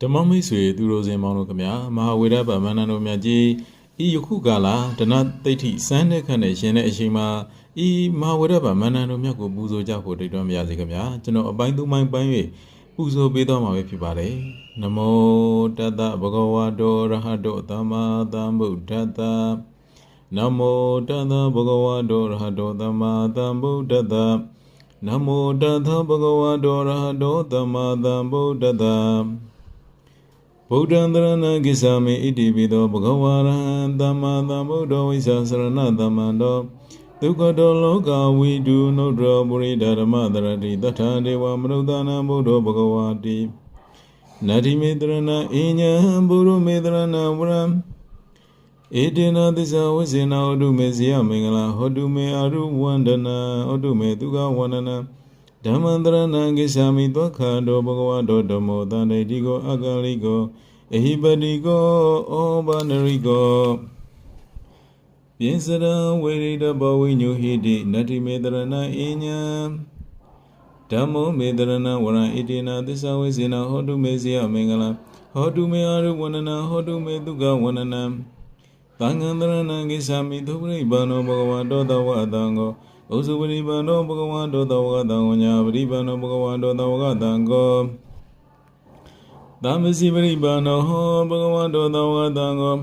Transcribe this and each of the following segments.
ဓမ္မမိတ်ဆွေသူတော်စင်မောင်တို့ခမညာမဟာဝေဒဗမန္တန်တို့မြတ်ကြီးဤယခုကာလဒနသိဋ္ဌိစမ်းတဲ့ခန့်နဲ့ရှင်တဲ့အချိန်မှာဤမဟာဝေဒဗမန္တန်တို့မြတ်ကိုပူဇော်ကြဖို့တိုက်တွန်းပါရစေခမညာကျွန်တော်အပိုင်းသုံးပိုင်းပိုင်း၍ပူဇော်ပေးသွားမှာပဲဖြစ်ပါတယ်နမောတတ္တဗုဂဝါတောရဟတောသမ္မာသမ္ဗုဒ္ဓတ္တနမောတတ္တဗုဂဝါတောရဟတောသမ္မာသမ္ဗုဒ္ဓတ္တနမောတတ္တဗုဂဝါတောရဟတောသမ္မာသမ္ဗုဒ္ဓတ္တ ဗုဒ္ဓံတရဏဂစ္ဆာမိဣတိပိသောဘဂဝါရဟံသမ္မာသမ္ဗုဒ္ဓဝိဇ္ဇာစရဏသမ္မန္တောဒုက္ခတောလောကဝိတုနုဒ္ဓရောပုရိဒဓမ္မတရတိတထာဒေဝမနုဿာနံဘုဒ္ဓဘဂဝါတိနတ္တိမေတရဏအိညာဘုရုမေတရဏဝရံဧတေနသစ္စာဝိဇ္ဇေနဟောတုမေဇယမင်္ဂလာဟောတုမေအရုဝန္ဒနာဟောတုမေဒုက္ခဝန္ဒနာ ဓမ္မန္တရဏံကိစ္ဆာမိသောခန္တောဘဂဝါတောဓမ္မောတန္တိတိကိုအကလိကိုအဟိပတိကိုဩဘာနရိကိုပိစရံဝေရိတဘဝိညုဟိတိနတ္တိမေတရဏအညံဓမ္မောမေတရဏဝရံဣတိနာသစ္စာဝိစေနဟောတုမေဇယမင်္ဂလာဟောတုမေအရုဝန္ဒနာဟောတုမေဒုက္ခဝန္ဒနာသံဃံတရဏံကိစ္ဆာမိသုပရိပန္နောဘဂဝါတောတဝအတံကို ဩစုပရိပန္နောဘဂဝါတောတဝကတံဝညာပရိပန္နောဘဂဝါတောတဝကတံကောသမစီပရိပန္နောဟောဘဂဝါတောတဝကတံကော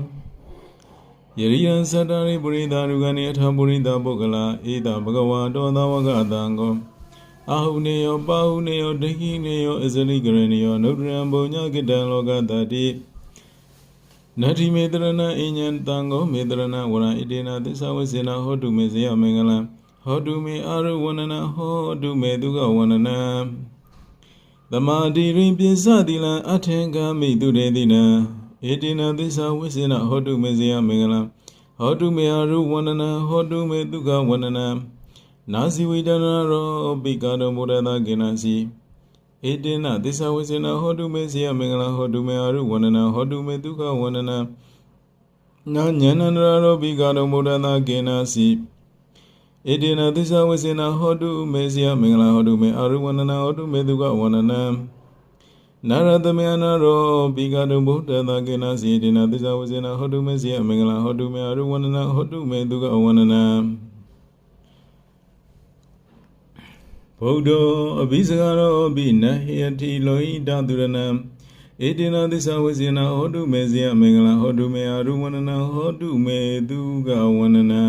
ယရိယံသတ္တရိပုရိသရုကနေအထပုရိသပုဂ္ဂလာဧတဘဂဝါတောတဝကတံကောအာဟုနေယောပါဟုနေယောဒိဋ္ဌိနေယောအဇလိကရဏယောနုဒ္ဒရံဘုံညကိတံလောကတတိနတ္တိမေတရဏအညံတံကောမေတရဏဝရံဣတေနသစ္စာဝိစေနဟောတုမေဇယမင်္ဂလံ ဟောတုမေအာရုဝန္ဒနာဟောတုမေဒုက္ခဝန္ဒနာသမာဓိရင်ပိစတိလံအထင်ကမိတုရေတိနံဧတိနသစ္စာဝိစေနဟောတုမေဇယမင်္ဂလံဟောတုမေအာရုဝန္ဒနာဟောတုမေဒုက္ခဝန္ဒနာနာစီဝိတနာရောပိကာရမုဒတာကိနစီဧတေနသစ္စာဝိစေနဟောတုမေဇယမင်္ဂလံဟောတုမေအာရုဝန္ဒနာဟောတုမေဒုက္ခဝန္ဒနာနာဉာဏန္တရာရောပိကာရမုဒတာကိနစီ ဣတိနသစ္စာဝိစေနဟောတုမေဇယမင်္ဂလာဟောတုမေအာရုဝန္ဒနာဟောတုမေဒုက္ခဝန္ဒနာနာရတမေအနာရောပိကတုဗုဒ္ဓတာကေနစီဣတိနသစ္စာဝိစေနဟောတုမေဇယမင်္ဂလာဟောတုမေအာရုဝန္ဒနာဟောတုမေဒုက္ခဝန္ဒနာဗုဒ္ဓအဘိစကာရောအဘိနဟယတိလောဟိတတုရဏံဧတေနသစ္စာဝိစေနဟောတုမေဇယမင်္ဂလာဟောတုမေအာရုဝန္ဒနာဟောတုမေဒုက္ခဝန္ဒနာ